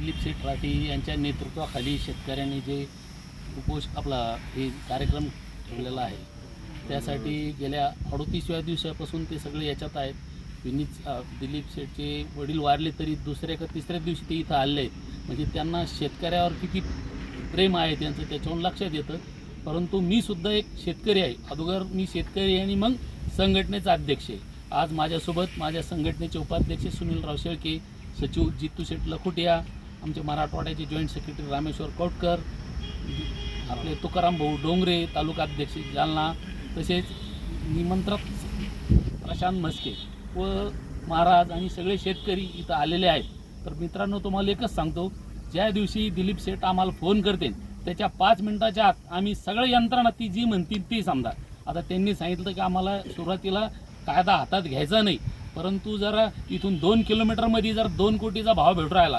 दिलीप शेठ राठी यांच्या नेतृत्वाखाली शेतकऱ्यांनी जे उपोष आपला हे कार्यक्रम ठेवलेला आहे त्यासाठी गेल्या अडोतीसव्या दिवसापासून ते सगळे याच्यात आहेत. विनीत दिलीप शेठचे वडील वारले तरी दुसऱ्या का तिसऱ्या दिवशी ते इथं आले आहेत. म्हणजे त्यांना शेतकऱ्यावर किती प्रेम आहे त्यांचं त्याच्यावरून लक्षात येतं. परंतु मी सुद्धा एक शेतकरी आहे. अगोदर मी शेतकरी आणि मग संघटनेचा अध्यक्ष आहे. आज माझ्यासोबत माझ्या संघटनेचे उपाध्यक्ष सुनीलराव शेळके सचिव जितू शेठ लखुटिया आमचे मराठवाड्याचे जॉईंट सेक्रेटरी रामेश्वर कोटकर आपले तुकाराम भाऊ डोंगरे तालुकाध्यक्ष जालना तसेच निमंत्रक प्रशांत म्हस्के व महाराज आणि सगळे शेतकरी इथं आलेले आहेत. तर मित्रांनो तुम्हाला एकच सांगतो ज्या दिवशी दिलीप शेठ आम्हाला फोन करते त्याच्या पाच मिनिटाच्या आत आम्ही सगळं यंत्रणा ती जी म्हणतील ती समजा. आता त्यांनी सांगितलं की आम्हाला सुरुवातीला कायदा हातात घ्यायचा नाही परंतु जरा इथून दोन किलोमीटरमध्ये जर दोन कोटीचा भाव भेटू राहिला